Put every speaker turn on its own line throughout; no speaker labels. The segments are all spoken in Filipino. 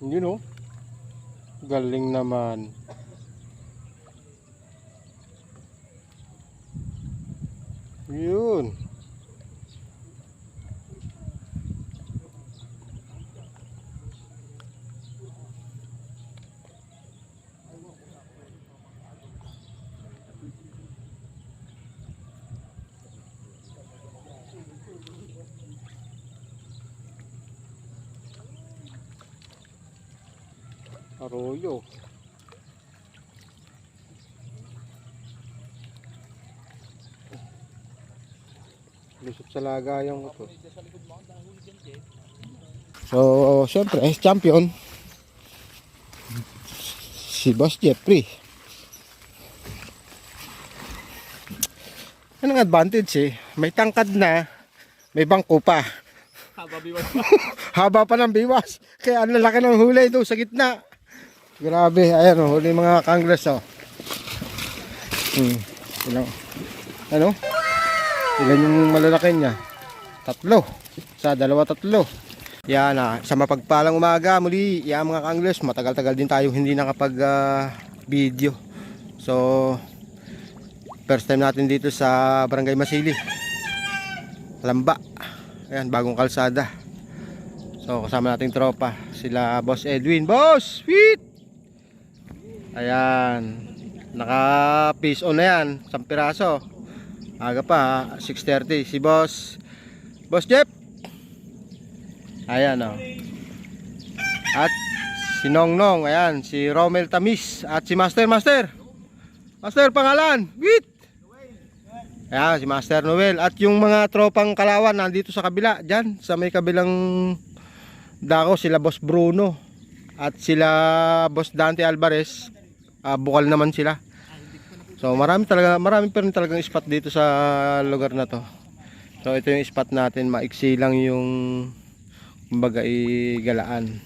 Yun oh. Galing naman. Yun. Arroyo. Lusot sa lagayang ito. So, syempre, eh, champion. Si Boss Jeffrey. Anong advantage eh? May tangkad na, may bangko pa. Haba pa ng biwas. Kaya ang lalaki ng huli ito sa gitna. Grabe, ayan o, huli mga kangles o. Hmm, ilang, ano? Ilan yung malalaki niya? Tatlo. Sa dalawa tatlo. Yan na, sa mapagpalang umaga muli, yan mga kangles, matagal-tagal din tayo hindi nakapag ah, video. So, first time natin dito sa Barangay Masili. Lamba. Ayan, bagong kalsada. So, kasama nating tropa. Sila Boss Edwin. Boss! Sweet! Ayan. Naka piece on na yan. Isang piraso. Aga pa, 6.30. Si Boss. Boss Jeff! Ayan o. At si Nongnong. Ayan. Si Romel Tamis. At si Master Master. Master pangalan. Wait! Ayan, si Master Noel. At yung mga tropang kalawan nandito sa kabila, dyan, sa may kabilang dako, sila Boss Bruno. At sila Boss Dante Alvarez. Ah, bukal naman sila. So marami talaga, marami pa rin talagang spot dito sa lugar na to. So ito yung spot natin, maiksi lang yung kumbaga galaan.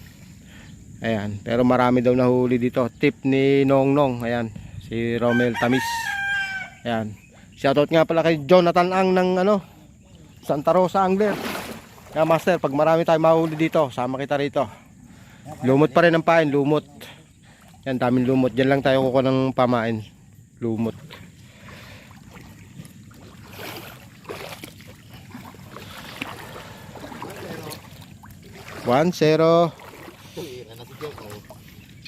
Ayan, pero marami daw nahuli dito. Tip ni Nongnong, ayan, si Romel Tamis. Ayan. Shoutout nga pala kay Jonathan Ang ng ano, Santa Rosa Angler. Kaya master, pag marami tayong mahuli dito, sama kita rito. Lumot pa rin ang pain, lumot. Yan, daming lumot. Diyan lang tayo kukuha ng pamain. Lumot. One, zero.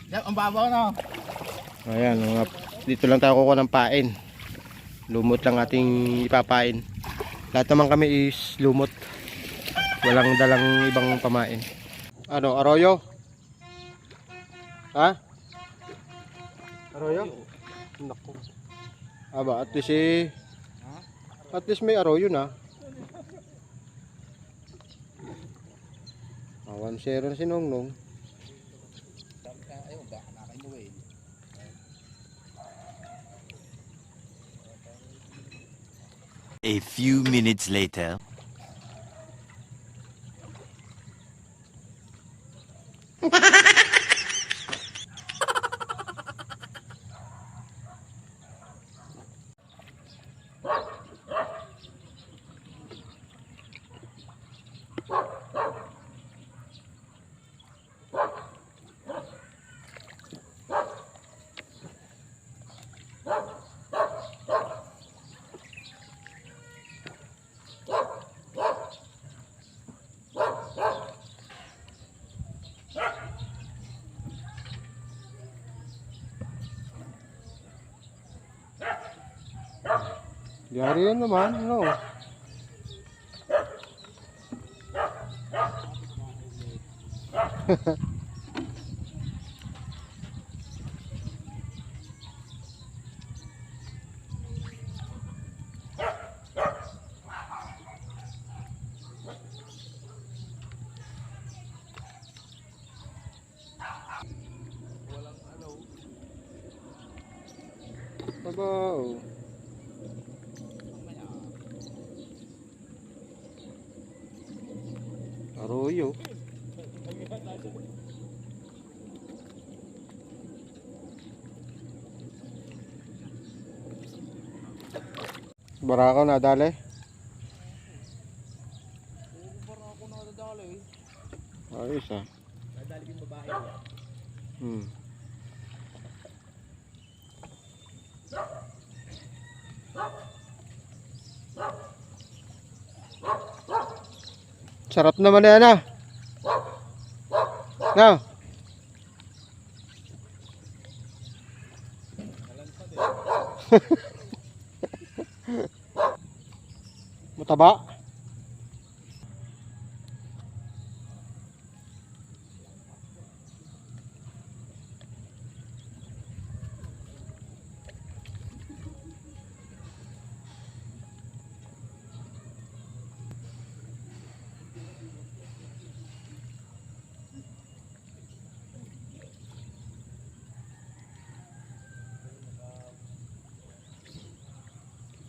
Yan, ang babaw na.
Ayan, mga, dito lang tayo kukuha ng pain. Lumot lang ating ipapain. Lahat naman kami is lumot. Walang dalang ibang pamain. Ano, arroyo? Ha? Arroyo? Naku. Aba, at least eh, at least may arroyo na. Awan zero na si Nongnong.
A few minutes later.
Yari yan naman, ano? Babaw. Arroyo. Barako na dali.
Parang ako nakadadali eh.
Ayos ah. Hmm. Sarap naman yan ah. Na. Mataba.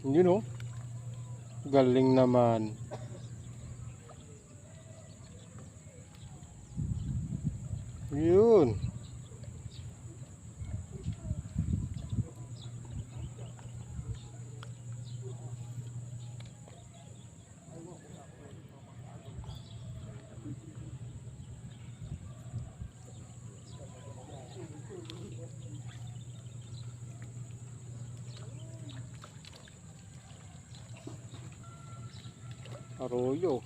Yun oh. Galing naman. Arroyo.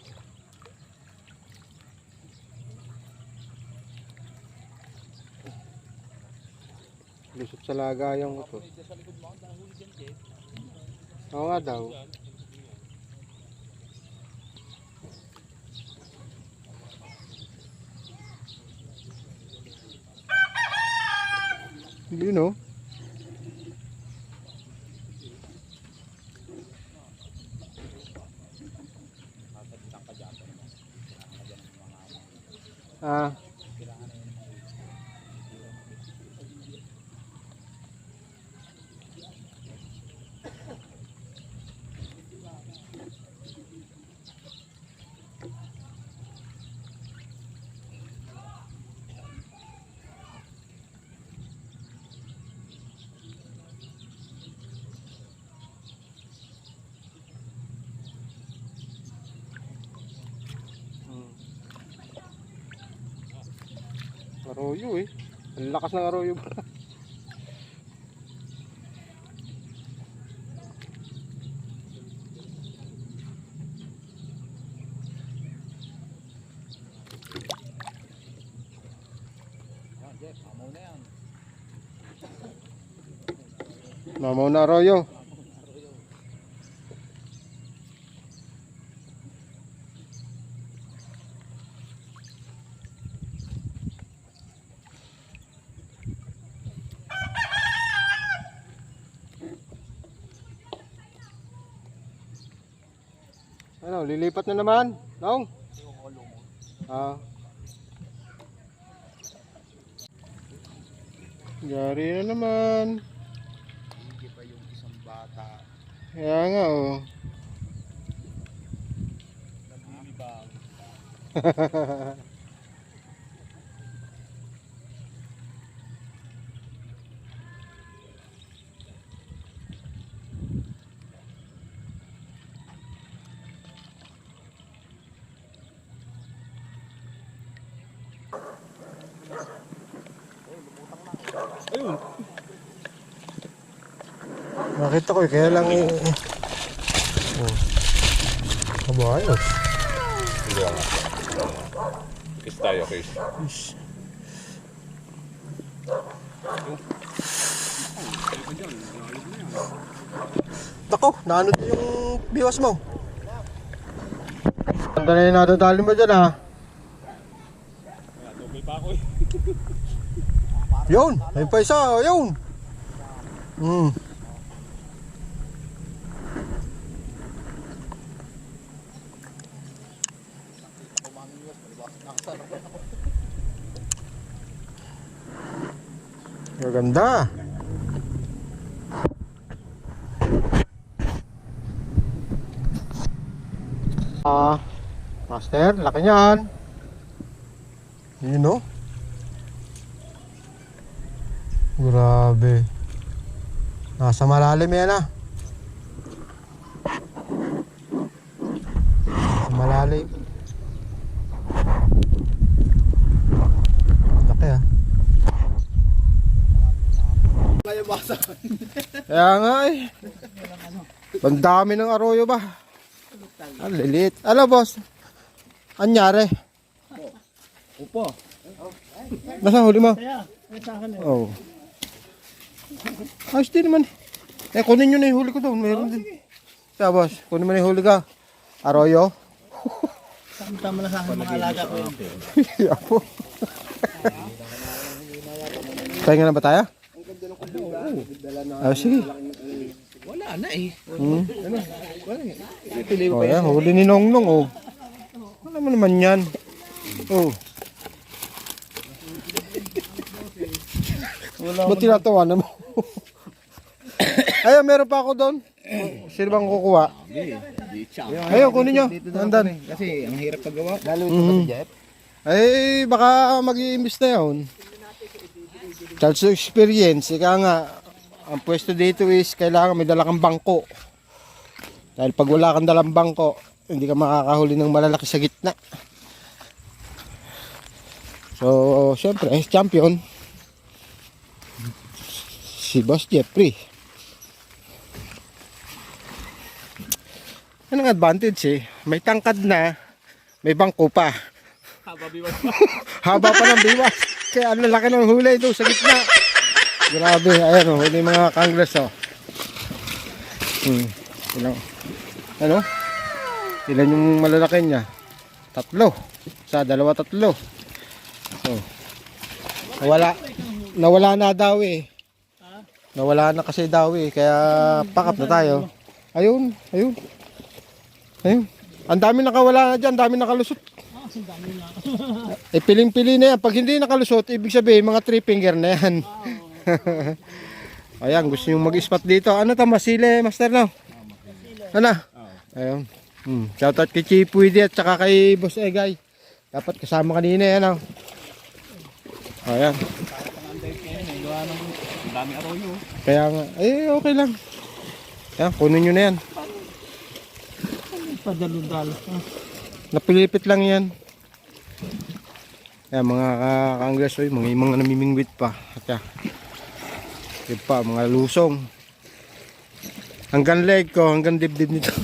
Lusot sa lagayan ko to. Oo nga daw. You know. Ah. Arroyo eh. Ang lakas ng arroyo.
Yan.
Mamaw na arroyo. Ano, lilipat na naman? Nong? Ah. Yari na naman.
Hindi pa yung isang bata.
Kaya nga oh.
Naglilibang.
Nakita ko eh, kaya lang eh. Oh. Aba, ayos.
Kiss tayo, kiss.
Nako, naano din yung biwas mo. Ganda na yung nadadali mo dyan ha.
Tubig pa ako eh.
Yun, may pa isa, yun. Hmm. Maganda. Ah, master, laki niyan. Yun oh. Grabe. Nasa malalim yan ah. Nasa malalim.
Kaya basa.
Kaya nga eh. Ang dami ng arroyo ba? Ang lilit. Ano boss? Anyari?
Upo.
Nasa huli mo?
Eh.
Oh. Ayos din naman. Eh, kunin nyo na yung huli ko doon. Meron din. Kaya boss, kunin mo na yung huli ka. Arroyo?
Tama na sa akin mga alaga ko yun.
Yapo. Pahinga na ba tayo? Ah, sige.
Wala na eh.
Hmm.
Ituloy
Oh, yan, huli ni Nongnong, oh. Ano mo naman yan? Oh. Ba't tinatawa na mo? Ayun, meron pa ako doon. Sino bang kukuha? Ayun, kunin nyo. Nandan.
Kasi ang hirap paggawa. Lalo
ito pati,
Jeff.
Ay, baka mag-iimbis na yun. Chance of experience. Ika nga, ang pwesto dito is kailangan may dala kang bangko. Dahil pag wala kang dalang bangko, hindi ka makakahuli ng malalaki sa gitna. So, syempre, eh, champion. Si Boss Jeffrey. Yan ang advantage eh. May tangkad na, may bangko pa. Haba pa ng biwas. Kaya ang lalaki ng huli ito sa gitna. Grabe. Ayan o. Huli mga congress o. Hmm. Ilang. Ano? Ilan yung malalaki niya? Tatlo. Sa dalawa tatlo. Oh. Nawala. Nawala na daw eh. Nawala na kasi daw eh. Kaya pack up na tayo. Ayun. Ayun. Ayun. Ang dami nakawala na dyan. Ang dami nakalusot. Eh, piling-pili na yan. Pag hindi nakalusot, ibig sabihin, mga three finger na yan. Ayan, gusto nyo mag-spot dito. Ano to, masile, master, no? Ano? Ayun. Hmm. Shoutout kay Chief Widi at saka kay Boss Egay. Dapat kasama kanina yan, no? Ayan.
Dami arroyo.
Kaya nga, eh, okay lang. Ayan, kunin nyo na yan.
Padalo-dalo. Ah,
Napilipit lang yan. Ayan, mga ka-congress, oy, mga, mga namimingwit pa. At yan. Yun pa, mga lusong. Hanggang leg ko, hanggang dibdib nito.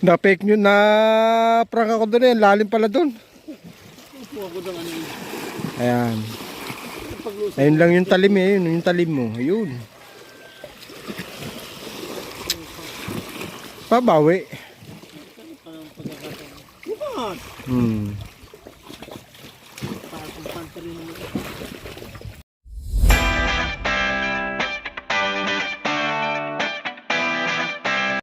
na fake nyo, na prank ako doon eh. Lalim pala doon. Ayan. Ayun lang yung talim eh. Yun yung talim mo. Ayun. Pabawi. Hmm.